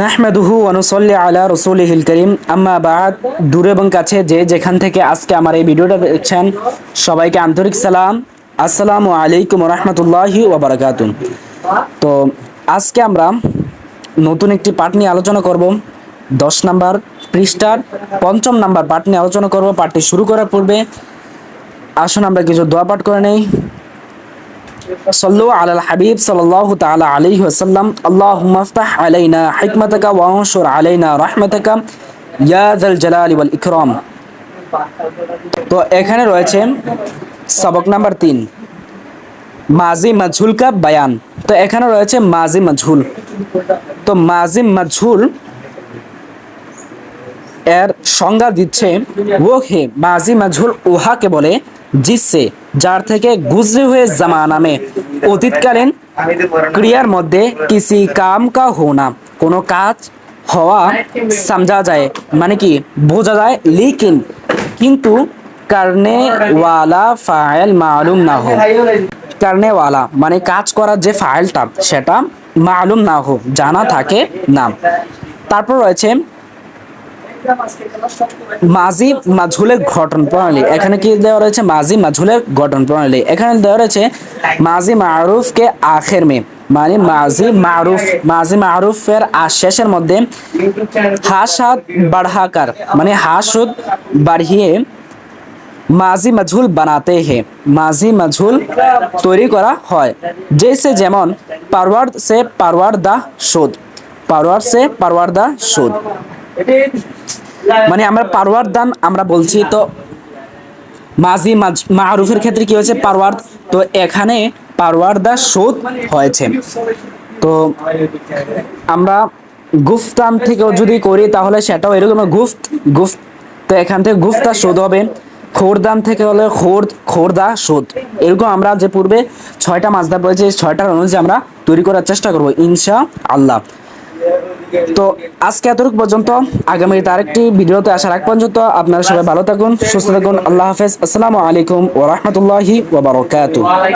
নাহমাদুহু অনুসল্লি আলা রসুলিহিল করিম। আম্মা বাদ, দূরে এবং কাছে যে যেখান থেকে আজকে আমার এই ভিডিওটা দেখছেন, সবাইকে আন্তরিক সালাম। আসসালামু আলাইকুম রহমতুল্লাহি ওবরাকাতু তো আজকে আমরা নতুন একটি পাঠ নিয়ে আলোচনা করব। দশ নাম্বার পৃষ্ঠার পঞ্চম নাম্বার পাঠ নিয়ে আলোচনা করব। পাঠটি শুরু করার পূর্বে আসুন আমরা কিছু দোয়া পাঠ করে নেই। صلوا على الحبيب صلى الله تعالى عليه وسلم اللهم افتح علينا حكمتك وانشر علينا رحمتك يا ذا الجلال والإكرام তো এখানে রয়েছে সবক নাম্বার তিন মাজি মাজহুল কা বায়ান তো এখানে রয়েছে মাজি মাজহুল তো মাজি মাজহুল এর সংজ্ঞা দিচ্ছে ও হে মাজি মাঝুল উহাকে বলে জিসে, যার থেকে গুজরে হয়ে জামা নামে। অতীতকালীন ক্রিয়ার মধ্যে কিসি কাম কা হোনা, কোনো কাজ হওয়া সমঝা যায় মানে কি বোঝা যায়, লিকিন কিন্তু কারণে ওয়ালা ফাইল মালুম না হোক কারণে ওয়ালা মানে কাজ করার যে ফাইলটা, সেটা মালুম না হোক জানা থাকে না। তারপর রয়েছে মাজি মাঝুলের গঠন প্রণালী। এখানে কি দেওয়া রয়েছে? মাঝি মাঝুলের গঠন প্রণালী। এখানে দেওয়া রয়েছে, মাঝি মারুফ কে আখের মে মানে মাঝি মারুফ, মাঝি মারুফের শেষের মধ্যে হাস হাত বাড়াকার মানে হাসুদ বাড়িয়ে মাঝি মাঝুল বানাতে হে। মাঝি মাঝুল তৈরি করা হয়। জেসে যেমন পারওয়ার সে পারওয়ার দা সুদ। পারওয়ার সে পারওয়ার দা সুদ। মানে আমরা পারওয়ার দান, আমরা বলছি তো মাজি মারুফের ক্ষেত্রে কি হয়েছে? পারওয়ার, তো এখানে পারওয়ার দা শোধ হয়েছে। তো আমরা গুফতান থেকেও যদি করি, তাহলে সেটাও এরকম গুফত গুফত, তো এখান থেকে গুফতা শোধ হবে। খোরদান থেকে হলে খোর খোরদা শোধ। এরকম আমরা যে পূর্বে ছয়টা মাছদার রয়েছে ছয়টার অনুযায়ী আমরা তৈরি করার চেষ্টা করব, ইনশা আল্লাহ। তো আজকে এতটুকু পর্যন্ত। আগামী আরেকটি ভিডিওতে আসার আগ পর্যন্ত আপনারা সবাই ভালো থাকুন, সুস্থ থাকুন। আল্লাহ হাফেজ। আসসালামু আলাইকুম ওরহমতুল্লাহি ওবরাকাতু